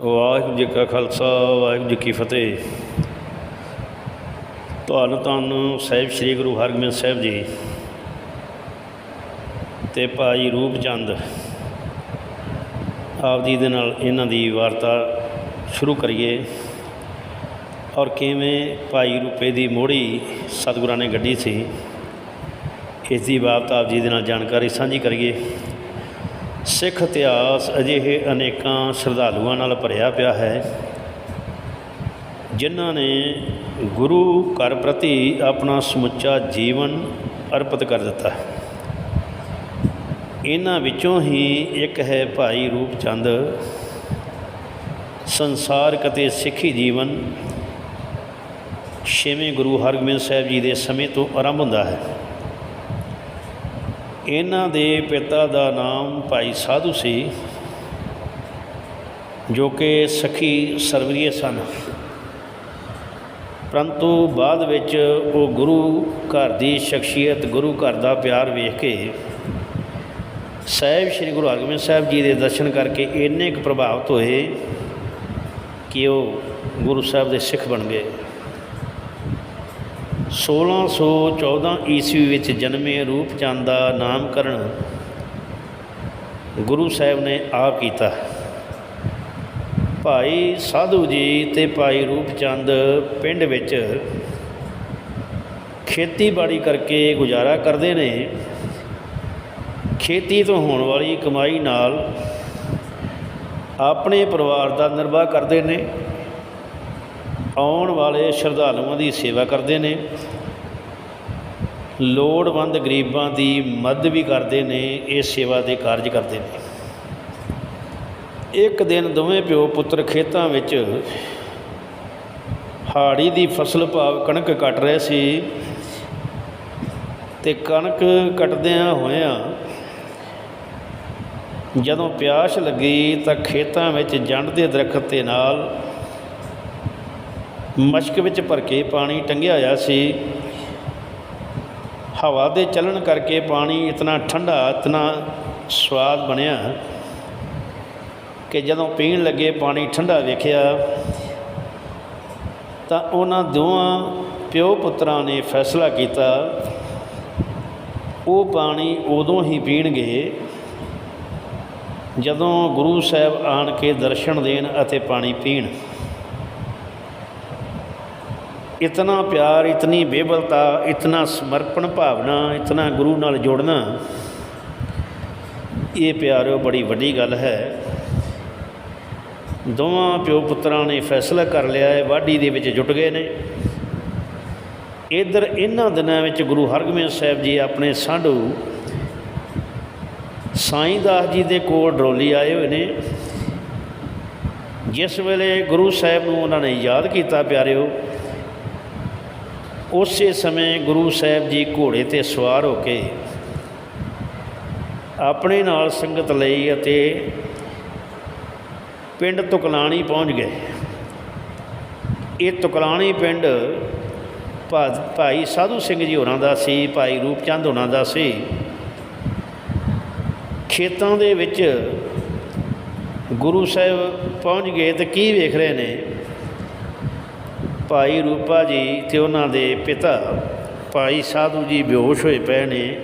ਵਾਹਿਗੁਰੂ ਜੀ ਕਾ ਖਾਲਸਾ, ਵਾਹਿਗੁਰੂ ਜੀ ਕੀ ਫਤਿਹ। ਤੁਹਾਨੂੰ ਤੁਹਾਨੂੰ ਸਾਹਿਬ ਸ੍ਰੀ ਗੁਰੂ ਹਰਗੋਬਿੰਦ ਸਾਹਿਬ ਜੀ ਤੇ ਭਾਈ ਰੂਪਚੰਦ ਆਪ ਜੀ ਦੇ ਨਾਲ ਇਹਨਾਂ ਦੀ ਵਾਰਤਾ ਸ਼ੁਰੂ ਕਰੀਏ। ਔਰ ਕਿਵੇਂ ਭਾਈ ਰੂਪੇ ਦੀ ਮੋੜੀ ਸਤਿਗੁਰਾਂ ਨੇ ਗੱਡੀ ਸੀ, ਇਸ ਦੀ ਬਾਬਤ ਆਪ ਜੀ ਦੇ ਨਾਲ ਜਾਣਕਾਰੀ ਸਾਂਝੀ ਕਰੀਏ। ਸਿੱਖ ਇਤਿਹਾਸ ਅਜਿਹੇ ਅਨੇਕਾਂ ਸ਼ਰਧਾਲੂਆਂ ਨਾਲ ਭਰਿਆ ਪਿਆ ਹੈ, ਜਿਨ੍ਹਾਂ ਨੇ ਗੁਰੂ ਘਰ ਪ੍ਰਤੀ ਆਪਣਾ ਸਮੁੱਚਾ ਜੀਵਨ ਅਰਪਿਤ ਕਰ ਦਿੱਤਾ ਇਹਨਾਂ ਵਿੱਚੋਂ ਹੀ ਇੱਕ ਹੈ ਭਾਈ ਰੂਪਚੰਦ, ਸੰਸਾਰਕ ਅਤੇ ਸਿੱਖੀ ਜੀਵਨ। ਛੇਵੇਂ ਗੁਰੂ ਹਰਗੋਬਿੰਦ ਸਾਹਿਬ ਜੀ ਦੇ ਸਮੇਂ ਤੋਂ ਆਰੰਭ ਹੁੰਦਾ ਹੈ। ਇਹਨਾਂ ਦੇ ਪਿਤਾ ਦਾ ਨਾਮ ਭਾਈ ਸਾਧੂ ਸੀ, ਜੋ ਕਿ ਸਖੀ ਸਰਵਰੀਏ ਸਨ। ਪਰੰਤੂ ਬਾਅਦ ਵਿੱਚ ਉਹ ਗੁਰੂ ਘਰ ਦੀ ਸ਼ਖਸੀਅਤ, ਗੁਰੂ ਘਰ ਦਾ ਪਿਆਰ ਵੇਖ ਕੇ ਸਾਹਿਬ ਸ੍ਰੀ ਗੁਰੂ ਹਰਗੋਬਿੰਦ ਸਾਹਿਬ ਜੀ ਦੇ ਦਰਸ਼ਨ ਕਰਕੇ ਇੰਨੇ ਕੁ ਪ੍ਰਭਾਵਿਤ ਹੋਏ ਕਿ ਉਹ ਗੁਰੂ ਸਾਹਿਬ ਦੇ ਸਿੱਖ ਬਣ ਗਏ। 1614 ਈਸਵੀ ਵਿੱਚ ਜਨਮੇ ਰੂਪਚੰਦ ਦਾ ਨਾਮਕਰਨ ਗੁਰੂ ਸਾਹਿਬ ਨੇ ਆਪ ਕੀਤਾ। ਭਾਈ ਸਾਧੂ ਜੀ ਤੇ ਭਾਈ ਰੂਪਚੰਦ ਪਿੰਡ ਵਿੱਚ ਖੇਤੀਬਾੜੀ ਕਰਕੇ ਗੁਜ਼ਾਰਾ ਕਰਦੇ ਨੇ। ਖੇਤੀ ਤੋਂ ਹੋਣ ਵਾਲੀ ਕਮਾਈ ਨਾਲ ਆਪਣੇ ਪਰਿਵਾਰ ਦਾ ਨਿਰਵਾਹ ਕਰਦੇ ਨੇ। ਆਉਣ ਵਾਲੇ ਸ਼ਰਧਾਲੂਆਂ ਦੀ ਸੇਵਾ ਕਰਦੇ ਨੇ। ਲੋੜਵੰਦ ਗਰੀਬਾਂ ਦੀ ਮਦਦ ਵੀ ਕਰਦੇ ਨੇ, ਇਹ ਸੇਵਾ ਦੇ ਕਾਰਜ ਕਰਦੇ ਨੇ। ਇੱਕ ਦਿਨ ਦੋਵੇਂ ਪਿਓ ਪੁੱਤਰ ਖੇਤਾਂ ਵਿੱਚ ਹਾੜੀ ਦੀ ਫਸਲ ਭਾਵ ਕਣਕ ਕੱਟ ਰਹੇ ਸੀ ਤੇ ਕਣਕ ਕੱਟਦਿਆਂ ਹੋਇਆਂ ਜਦੋਂ ਪਿਆਸ ਲੱਗੀ ਤਾਂ ਖੇਤਾਂ ਵਿੱਚ ਜੰਡ ਦੇ ਦਰਖਤ ਦੇ ਨਾਲ ਮਸ਼ਕ ਵਿੱਚ ਭਰ ਕੇ ਪਾਣੀ ਟੰਗਿਆ ਹੋਇਆ ਸੀ। ਹਵਾ ਦੇ ਚੱਲਣ ਕਰਕੇ ਪਾਣੀ ਇਤਨਾ ਠੰਡਾ, ਇਤਨਾ ਸਵਾਦ ਬਣਿਆ ਕਿ ਜਦੋਂ ਪੀਣ ਲੱਗੇ ਪਾਣੀ ਠੰਡਾ ਵੇਖਿਆ ਤਾਂ ਉਹਨਾਂ ਦੋਵਾਂ ਪਿਓ ਪੁੱਤਰਾਂ ਨੇ ਫੈਸਲਾ ਕੀਤਾ, ਉਹ ਪਾਣੀ ਉਦੋਂ ਹੀ ਪੀਣਗੇ ਜਦੋਂ ਗੁਰੂ ਸਾਹਿਬ ਆਣ ਕੇ ਦਰਸ਼ਨ ਦੇਣ ਅਤੇ ਪਾਣੀ ਪੀਣ। ਇਤਨਾ ਪਿਆਰ, ਇਤਨੀ ਬੇਬਲਤਾ, ਇਤਨਾ ਸਮਰਪਣ ਭਾਵਨਾ, ਇਤਨਾ ਗੁਰੂ ਨਾਲ ਜੋੜਨਾ, ਇਹ ਪਿਆਰਿਓ ਬੜੀ ਵੱਡੀ ਗੱਲ ਹੈ। ਦੋਵਾਂ ਪਿਓ ਪੁੱਤਰਾਂ ਨੇ ਫੈਸਲਾ ਕਰ ਲਿਆ ਹੈ, ਵਾਢੀ ਦੇ ਵਿੱਚ ਜੁਟ ਗਏ ਨੇ। ਇਧਰ ਇਹਨਾਂ ਦਿਨਾਂ ਵਿੱਚ ਗੁਰੂ ਹਰਗੋਬਿੰਦ ਸਾਹਿਬ ਜੀ ਆਪਣੇ ਸਾਧੂ ਸਾਈਂ ਦਾਸ ਜੀ ਦੇ ਕੋਲ ਡਰੋਲੀ ਆਏ ਹੋਏ ਨੇ। ਜਿਸ ਵੇਲੇ ਗੁਰੂ ਸਾਹਿਬ ਨੂੰ ਉਹਨਾਂ ਨੇ ਯਾਦ ਕੀਤਾ, ਪਿਆਰਿਓ ਉਸੇ ਸਮੇਂ ਗੁਰੂ ਸਾਹਿਬ ਜੀ ਘੋੜੇ ਤੇ ਸਵਾਰ ਹੋ ਕੇ ਆਪਣੇ ਨਾਲ ਸੰਗਤ ਲਈ ਅਤੇ ਪਿੰਡ ਤੁਕਲਾਣੀ ਪਹੁੰਚ ਗਏ। ਇਹ ਤੁਕਲਾਣੀ ਪਿੰਡ ਭਾ- ਭਾਈ ਸਾਧੂ ਸਿੰਘ ਜੀ ਹੋਰਾਂ ਦਾ ਸੀ, ਭਾਈ ਰੂਪਚੰਦ ਹੋਰਾਂ ਦਾ ਸੀ। ਖੇਤਾਂ ਦੇ ਵਿੱਚ ਗੁਰੂ ਸਾਹਿਬ ਪਹੁੰਚ ਗਏ ਤੇ ਕੀ ਵੇਖ ਰਹੇ ਨੇ? ਭਾਈ ਰੂਪਾ ਜੀ ਤੇ ਉਹਨਾਂ ਦੇ ਪਿਤਾ ਭਾਈ ਸਾਧੂ ਜੀ ਬੇਹੋਸ਼ ਹੋਏ ਪਏ ਨੇ,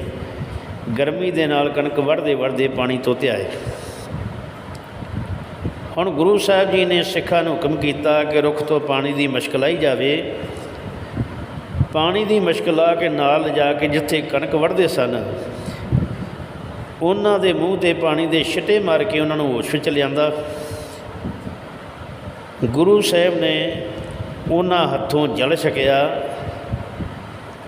ਗਰਮੀ ਦੇ ਨਾਲ ਕਣਕ ਵੜਦੇ ਵੜਦੇ ਪਾਣੀ ਤੋਂ ਧਿਆਏ ਹੁਣ ਗੁਰੂ ਸਾਹਿਬ ਜੀ ਨੇ ਸਿੱਖਾਂ ਨੂੰ ਹੁਕਮ ਕੀਤਾ ਕਿ ਰੁੱਖ ਤੋਂ ਪਾਣੀ ਦੀ ਮਸ਼ਕ ਲਾਈ ਜਾਵੇ। ਪਾਣੀ ਦੀ ਮਸ਼ਕ ਲਾ ਕੇ ਨਾਲ ਲਿਜਾ ਕੇ ਜਿੱਥੇ ਕਣਕ ਵੜਦੇ ਸਨ, ਉਹਨਾਂ ਦੇ ਮੂੰਹ ਤੇ ਪਾਣੀ ਦੇ ਛਿੱਟੇ ਮਾਰ ਕੇ ਉਹਨਾਂ ਨੂੰ ਹੋਸ਼ ਵਿੱਚ ਲਿਆਂਦਾ। ਗੁਰੂ ਸਾਹਿਬ ਨੇ ਉਹਨਾਂ ਹੱਥੋਂ ਜਲ ਛਕਿਆ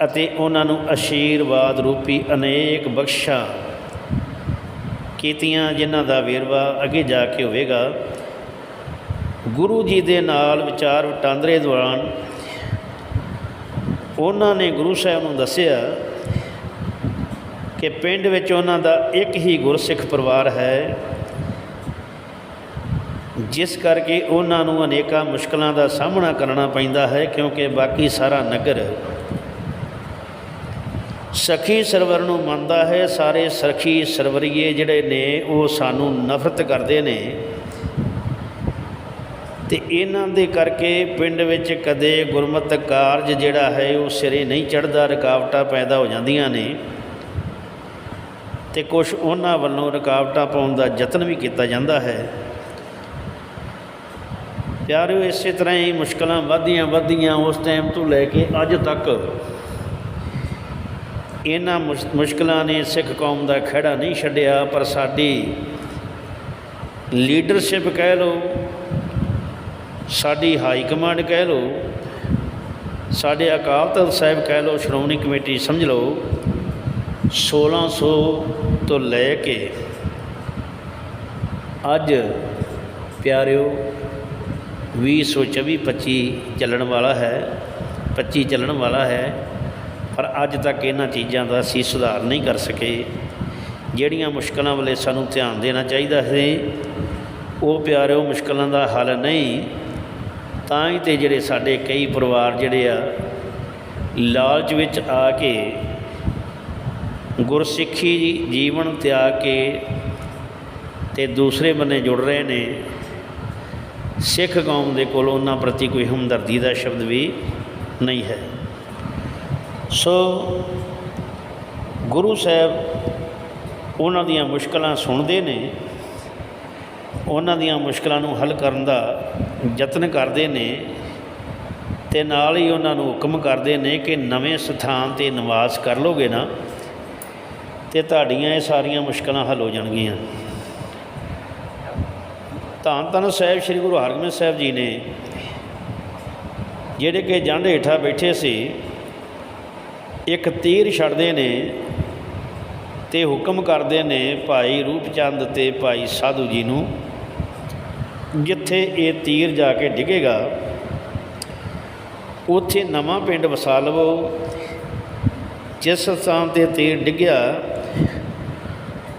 ਅਤੇ ਉਹਨਾਂ ਨੂੰ ਅਸ਼ੀਰਵਾਦ ਰੂਪੀ ਅਨੇਕ ਬਖਸ਼ਾਂ ਕੀਤੀਆਂ, ਜਿਨ੍ਹਾਂ ਦਾ ਵੇਰਵਾ ਅੱਗੇ ਜਾ ਕੇ ਹੋਵੇਗਾ। ਗੁਰੂ ਜੀ ਦੇ ਨਾਲ ਵਿਚਾਰ ਵਟਾਂਦਰੇ ਦੌਰਾਨ ਉਹਨਾਂ ਨੇ ਗੁਰੂ ਸਾਹਿਬ ਨੂੰ ਦੱਸਿਆ ਕਿ ਪਿੰਡ ਵਿੱਚ ਉਹਨਾਂ ਦਾ ਇੱਕ ਹੀ ਗੁਰਸਿੱਖ ਪਰਿਵਾਰ ਹੈ। ਜਿਸ ਕਰਕੇ ਉਹਨਾਂ ਨੂੰ ਅਨੇਕਾਂ ਮੁਸ਼ਕਲਾਂ ਦਾ ਸਾਹਮਣਾ ਕਰਨਾ ਪੈਂਦਾ ਹੈ, ਕਿਉਂਕਿ ਬਾਕੀ ਸਾਰਾ ਨਗਰ ਸਖੀ ਸਰਵਰ ਨੂੰ ਮੰਨਦਾ ਹੈ। ਸਾਰੇ ਸਖੀ ਸਰਵਰੀਏ ਜਿਹੜੇ ਨੇ, ਉਹ ਸਾਨੂੰ ਨਫ਼ਰਤ ਕਰਦੇ ਨੇ। ਤੇ ਇਹਨਾਂ ਦੇ ਕਰਕੇ ਪਿੰਡ ਵਿੱਚ ਕਦੇ ਗੁਰਮਤ ਕਾਰਜ ਜਿਹੜਾ ਹੈ, ਉਹ ਸਿਰੇ ਨਹੀਂ ਚੜਦਾ ਰੁਕਾਵਟਾਂ ਪੈਦਾ ਹੋ ਜਾਂਦੀਆਂ ਨੇ। ਤੇ ਕੁਝ ਉਹਨਾਂ ਵੱਲੋਂ ਰੁਕਾਵਟਾਂ ਪਾਉਣ ਦਾ ਯਤਨ ਵੀ ਕੀਤਾ ਜਾਂਦਾ ਹੈ। ਪਿਆਰਿਓ, ਇਸੇ ਤਰ੍ਹਾਂ ਹੀ ਮੁਸ਼ਕਲਾਂ ਵੱਧਦੀਆਂ ਵੱਧਦੀਆਂ ਉਸ ਟਾਈਮ ਤੋਂ ਲੈ ਕੇ ਅੱਜ ਤੱਕ ਇਹਨਾਂ ਮੁਸ਼- ਮੁਸ਼ਕਲਾਂ ਨੇ ਸਿੱਖ ਕੌਮ ਦਾ ਖਹਿੜਾ ਨਹੀਂ ਛੱਡਿਆ, ਪਰ ਸਾਡੀ ਲੀਡਰਸ਼ਿਪ ਕਹਿ ਲਓ, ਸਾਡੀ ਹਾਈ ਕਮਾਂਡ ਕਹਿ ਲਓ, ਸਾਡੇ ਅਕਾਲ ਤਖਤ ਸਾਹਿਬ ਕਹਿ ਲਓ, ਸ਼੍ਰੋਮਣੀ ਕਮੇਟੀ ਸਮਝ ਲਓ 1600 ਤੋਂ ਲੈ ਕੇ ਅੱਜ ਪਿਆਰਿਓ 2024 25 ਚੱਲਣ ਵਾਲਾ ਹੈ 25 ਚੱਲਣ ਵਾਲਾ ਹੈ, ਪਰ ਅੱਜ ਤੱਕ ਇਹਨਾਂ ਚੀਜ਼ਾਂ ਦਾ ਅਸੀਂ ਸੁਧਾਰ ਨਹੀਂ ਕਰ ਸਕੇ। ਜਿਹੜੀਆਂ ਮੁਸ਼ਕਲਾਂ ਵੱਲੇ ਸਾਨੂੰ ਧਿਆਨ ਦੇਣਾ ਚਾਹੀਦਾ ਹੈ, ਉਹ ਪਿਆਰਿਓ ਮੁਸ਼ਕਲਾਂ ਦਾ ਹੱਲ ਨਹੀਂ, ਤਾਂ ਹੀ ਤੇ ਜਿਹੜੇ ਸਾਡੇ ਕਈ ਪਰਿਵਾਰ ਜਿਹੜੇ ਆ, ਲਾਲਚ ਵਿੱਚ ਆ ਕੇ ਗੁਰਸਿੱਖੀ ਜੀਵਨ ਤਿਆਗ ਕੇ ਤੇ ਦੂਸਰੇ ਬੰਨੇ ਜੁੜ ਰਹੇ ਨੇ ਸਿੱਖ ਕੌਮ ਦੇ ਕੋਲ ਉਹਨਾਂ ਪ੍ਰਤੀ ਕੋਈ ਹਮਦਰਦੀ ਦਾ ਸ਼ਬਦ ਵੀ ਨਹੀਂ ਹੈ। ਸੋ ਗੁਰੂ ਸਾਹਿਬ ਉਹਨਾਂ ਦੀਆਂ ਮੁਸ਼ਕਲਾਂ ਸੁਣਦੇ ਨੇ, ਉਹਨਾਂ ਦੀਆਂ ਮੁਸ਼ਕਲਾਂ ਨੂੰ ਹੱਲ ਕਰਨ ਦਾ ਯਤਨ ਕਰਦੇ ਨੇ ਤੇ ਨਾਲ ਹੀ ਉਹਨਾਂ ਨੂੰ ਹੁਕਮ ਕਰਦੇ ਨੇ ਕਿ ਨਵੇਂ ਸਥਾਨ ਤੇ ਨਿਵਾਸ ਕਰ ਲੋਗੇ ਨਾ ਤੇ ਤੁਹਾਡੀਆਂ ਇਹ ਸਾਰੀਆਂ ਮੁਸ਼ਕਲਾਂ ਹੱਲ ਹੋ ਜਾਣਗੀਆਂ। ਧੰਨ ਧੰਨ ਸਾਹਿਬ ਸ੍ਰੀ ਗੁਰੂ ਹਰਗੋਬਿੰਦ ਸਾਹਿਬ ਜੀ ਨੇ, ਜਿਹੜੇ ਕਿ ਜੰਡ ਹੇਠਾਂ ਬੈਠੇ ਸੀ, ਇੱਕ ਤੀਰ ਛੱਡਦੇ ਨੇ ਤੇ ਹੁਕਮ ਕਰਦੇ ਨੇ ਭਾਈ ਰੂਪਚੰਦ ਤੇ ਭਾਈ ਸਾਧੂ ਜੀ ਨੂੰ, ਜਿੱਥੇ ਇਹ ਤੀਰ ਜਾ ਕੇ ਡਿੱਗੇਗਾ, ਉੱਥੇ ਨਵਾਂ ਪਿੰਡ ਵਸਾ ਲਵੋ। ਜਿਸ ਸਥਾਨ ਤੇ ਤੀਰ ਡਿੱਗਿਆ,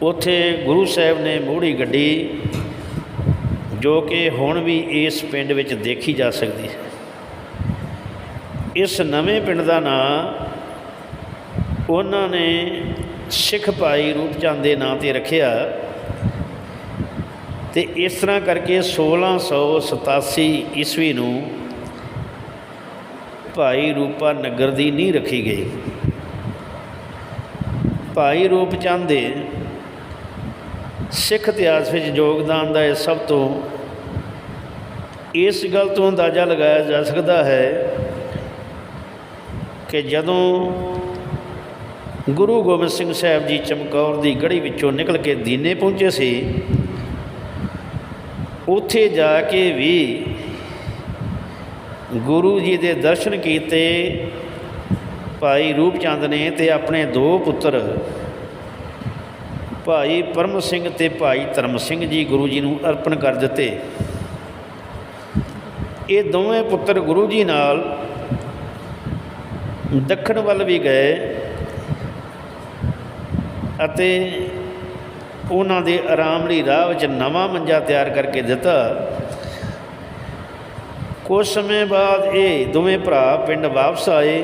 ਉੱਥੇ ਗੁਰੂ ਸਾਹਿਬ ਨੇ ਮੋੜੀ ਗੱਡੀ ਜੋ ਕਿ ਹੁਣ ਵੀ ਇਸ ਪਿੰਡ ਵਿੱਚ ਦੇਖੀ ਜਾ ਸਕਦੀ ਹੈ। ਇਸ ਨਵੇਂ ਪਿੰਡ ਦਾ ਨਾਂ ਉਹਨਾਂ ਨੇ ਸਿੱਖ ਭਾਈ ਰੂਪਚੰਦ ਦੇ ਨਾਂ ਤੇ ਰੱਖਿਆ ਤੇ ਇਸ ਤਰ੍ਹਾਂ ਕਰਕੇ 1687 ਈਸਵੀ ਨੂੰ ਭਾਈ ਰੂਪਾ ਨਗਰ ਦੀ ਨੀਂਹ ਰੱਖੀ ਗਈ। ਭਾਈ ਰੂਪਚੰਦ ਦੇ ਸਿੱਖ ਇਤਿਹਾਸ ਵਿੱਚ ਯੋਗਦਾਨ ਦਾ ਇਹ ਸਭ ਤੋਂ ਇਸ ਗੱਲ ਤੋਂ ਅੰਦਾਜ਼ਾ ਲਗਾਇਆ ਜਾ ਸਕਦਾ ਹੈ ਕਿ ਜਦੋਂ ਗੁਰੂ ਗੋਬਿੰਦ ਸਿੰਘ ਸਾਹਿਬ ਜੀ ਚਮਕੌਰ ਦੀ ਗੜੀ ਵਿੱਚੋਂ ਨਿਕਲ ਕੇ ਦੀਨੇ ਪਹੁੰਚੇ ਸੀ, ਉੱਥੇ ਜਾ ਕੇ ਵੀ ਗੁਰੂ ਜੀ ਦੇ ਦਰਸ਼ਨ ਕੀਤੇ, ਭਾਈ ਰੂਪਚੰਦ ਨੇ ਤੇ ਆਪਣੇ ਦੋ ਪੁੱਤਰ, ਭਾਈ ਪਰਮ ਸਿੰਘ ਤੇ ਭਾਈ ਧਰਮ ਸਿੰਘ ਜੀ ਗੁਰੂ ਜੀ ਨੂੰ ਅਰਪਣ ਕਰ ਦਿੱਤੇ। ਇਹ ਦੋਵੇਂ ਪੁੱਤਰ ਗੁਰੂ ਜੀ ਨਾਲ ਦੱਖਣ ਵੱਲ ਵੀ ਗਏ ਅਤੇ ਉਹਨਾਂ ਦੇ ਆਰਾਮ ਲਈ ਰਾਹ ਵਿੱਚ ਨਵਾਂ ਮੰਜਾ ਤਿਆਰ ਕਰਕੇ ਦਿੱਤਾ। ਕੁਝ ਸਮੇਂ ਬਾਅਦ ਇਹ ਦੋਵੇਂ ਭਰਾ ਪਿੰਡ ਵਾਪਸ ਆਏ।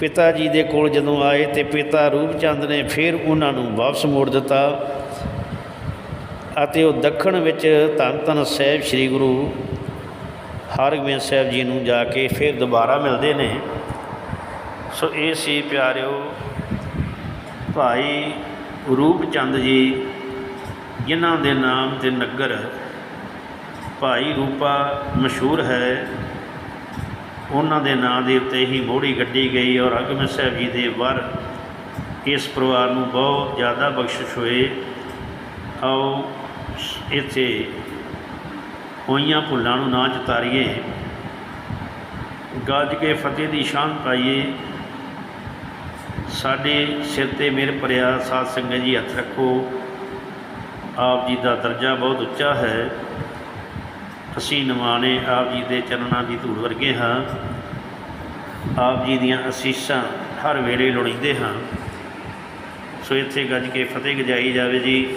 ਪਿਤਾ ਜੀ ਦੇ ਕੋਲ ਜਦੋਂ ਆਏ ਤੇ ਪਿਤਾ ਰੂਪਚੰਦ ਨੇ ਫਿਰ ਉਹਨਾਂ ਨੂੰ ਵਾਪਸ ਮੋੜ ਦਿੱਤਾ। ਅਤੇ ਉਹ ਦੱਖਣ ਵਿੱਚ ਧੰਨ ਧੰਨ ਸਾਹਿਬ ਸ੍ਰੀ ਗੁਰੂ ਹਰਗੋਬਿੰਦ ਸਾਹਿਬ ਜੀ ਨੂੰ ਜਾ ਕੇ ਫਿਰ ਦੁਬਾਰਾ ਮਿਲਦੇ ਨੇ। ਸੋ ਇਹ ਸੀ ਪਿਆਰਿਓ ਭਾਈ ਰੂਪਚੰਦ ਜੀ, ਜਿਨ੍ਹਾਂ ਦੇ ਨਾਮ ਤੇ ਨਗਰ ਭਾਈ ਰੂਪਾ ਮਸ਼ਹੂਰ ਹੈ। ਉਹਨਾਂ ਦੇ ਨਾਂ ਦੇ ਉੱਤੇ ਹੀ ਮੋੜੀ ਗੱਡੀ ਗਈ ਔਰ ਹਰਗੋਬਿੰਦ ਸਾਹਿਬ ਜੀ ਦੇ ਵਰ ਇਸ ਪਰਿਵਾਰ ਨੂੰ ਬਹੁਤ ਜ਼ਿਆਦਾ ਬਖਸ਼ਿਸ਼ ਹੋਏ। ਆਓ ਇੱਥੇ ਹੋਈਆਂ ਭੁੱਲਾਂ ਨੂੰ ਨਾ ਚਤਾਰੀਏ ਗੱਜ ਕੇ ਫਤਿਹ ਦੀ ਸ਼ਾਨ ਪਾਈਏ। ਸਾਡੇ ਸਿਰ ਤੇ ਮੇਰੇ ਭਰਿਆ ਸਾਧ ਸੰਗਤ ਜੀ ਹੱਥ ਰੱਖੋ। ਆਪ ਜੀ ਦਾ ਦਰਜਾ ਬਹੁਤ ਉੱਚਾ ਹੈ। ਅਸੀਂ ਨਿਮਾਣੇ ਆਪ ਜੀ ਦੇ ਚਰਨਾਂ ਦੀ ਧੂੜ ਵਰਗੇ ਹਾਂ। ਆਪ ਜੀ ਦੀਆਂ ਅਸੀਸਾਂ ਹਰ ਵੇਲੇ ਲੋੜੀਂਦੇ ਹਾਂ। ਸੋ ਇੱਥੇ ਗੱਜ ਕੇ ਫਤਿਹ ਗਜਾਈ ਜਾਵੇ ਜੀ।